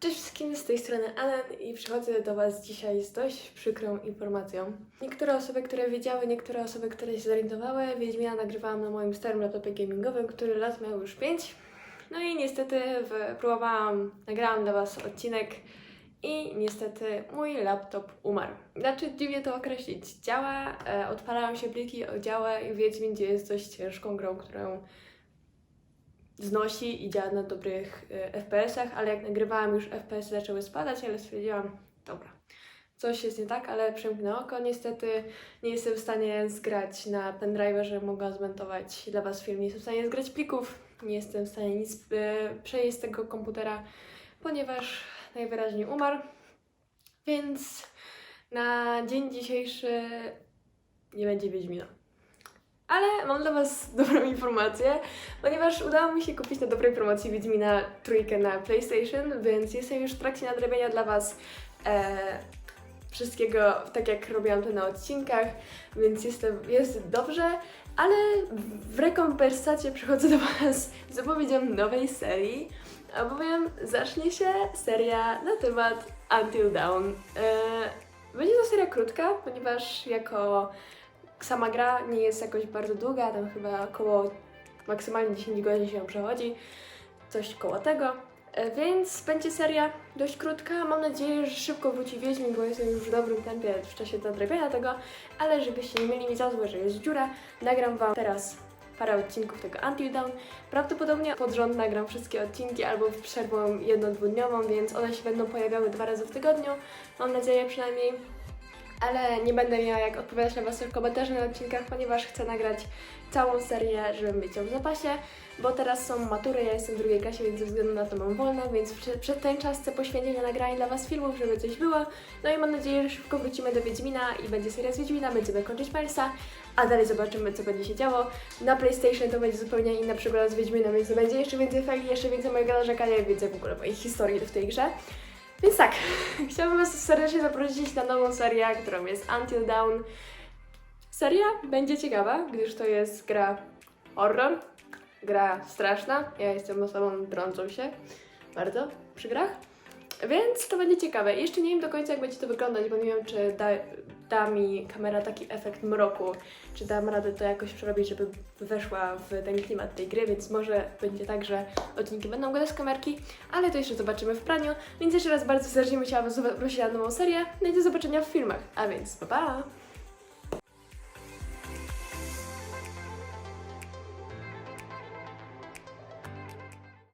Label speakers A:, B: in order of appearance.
A: Cześć wszystkim, z tej strony Alan i przychodzę do Was dzisiaj z dość przykrą informacją. Niektóre osoby, które wiedziały, niektóre osoby, które się zorientowały, Wiedźmina nagrywałam na moim starym laptopie gamingowym, który lat miał już 5. No i niestety w, próbowałam, nagrałam dla Was odcinek i niestety mój laptop umarł. Znaczy dziwnie to określić. Działa, e, odpalają się pliki, działa i Wiedźmin gdzie jest dość ciężką grą, którą znosi i działa na dobrych e, FPS-ach, ale jak nagrywałam już FPS zaczęły spadać, ale stwierdziłam, dobra, coś jest nie tak, ale przymknę oko. Niestety nie jestem w stanie zgrać na pendrive, że mogę zmontować dla Was film. Nie jestem w stanie zgrać plików, nie jestem w stanie nic e, przejeść z tego komputera, ponieważ najwyraźniej umarł. Więc na dzień dzisiejszy nie będzie Wiedźmina. Ale mam dla Was dobrą informację, ponieważ udało mi się kupić na dobrej promocji Wiedźmina trójkę na PlayStation, więc jestem już w trakcie nadrabiania dla Was e, wszystkiego, tak jak robiłam to na odcinkach, więc jestem, jest dobrze, ale w rekompensacie przychodzę do Was z zapowiedzią nowej serii, albowiem zacznie się seria na temat Until Dawn. E, będzie to seria krótka, ponieważ jako sama gra nie jest jakoś bardzo długa, tam chyba około maksymalnie 10 godzin się przechodzi, coś koło tego. E, Więc będzie seria dość krótka. Mam nadzieję, że szybko wróci Wiedźmin, bo jestem już w dobrym tempie w czasie nadrabiania tego, ale żebyście nie mieli mi za złe, że jest dziura, nagram Wam teraz parę odcinków tego Until Dawn. Prawdopodobnie pod rząd nagram wszystkie odcinki albo w przerwą jedno-dwudniową, więc one się będą pojawiały dwa razy w tygodniu. Mam nadzieję przynajmniej ale nie będę miała jak odpowiadać na Wasze komentarze na odcinkach, ponieważ chcę nagrać całą serię, żeby mieć ją w zapasie, bo teraz są matury, ja jestem w drugiej klasie, więc ze względu na to mam wolne, więc przed ten czas chcę poświęcić na nagranie dla Was filmów, żeby coś było. No i mam nadzieję, że szybko wrócimy do Wiedźmina i będzie seria z Wiedźmina, będziemy kończyć Milesa, a dalej zobaczymy, co będzie się działo. Na PlayStation to będzie zupełnie inna przygoda z Wiedźminem, więc będzie jeszcze więcej fali, jeszcze więcej mojego narzekania więcej w ogóle mojej historii w tej grze. Więc tak, chciałabym Was serdecznie zaprosić na nową serię, którą jest Until Dawn. Seria będzie ciekawa, gdyż to jest gra horror, gra straszna. Ja jestem osobą drącą się bardzo przy grach. Więc to będzie ciekawe. Jeszcze nie wiem do końca, jak będzie to wyglądać, bo nie wiem, czy da, da mi kamera taki efekt mroku, czy dam radę to jakoś przerobić, żeby weszła w ten klimat tej gry, więc może będzie tak, że odcinki będą go z kamerki, ale to jeszcze zobaczymy w praniu. Więc jeszcze raz bardzo serdecznie chciałabym Was zaprosić na nową serię. No i do zobaczenia w filmach. A więc pa pa!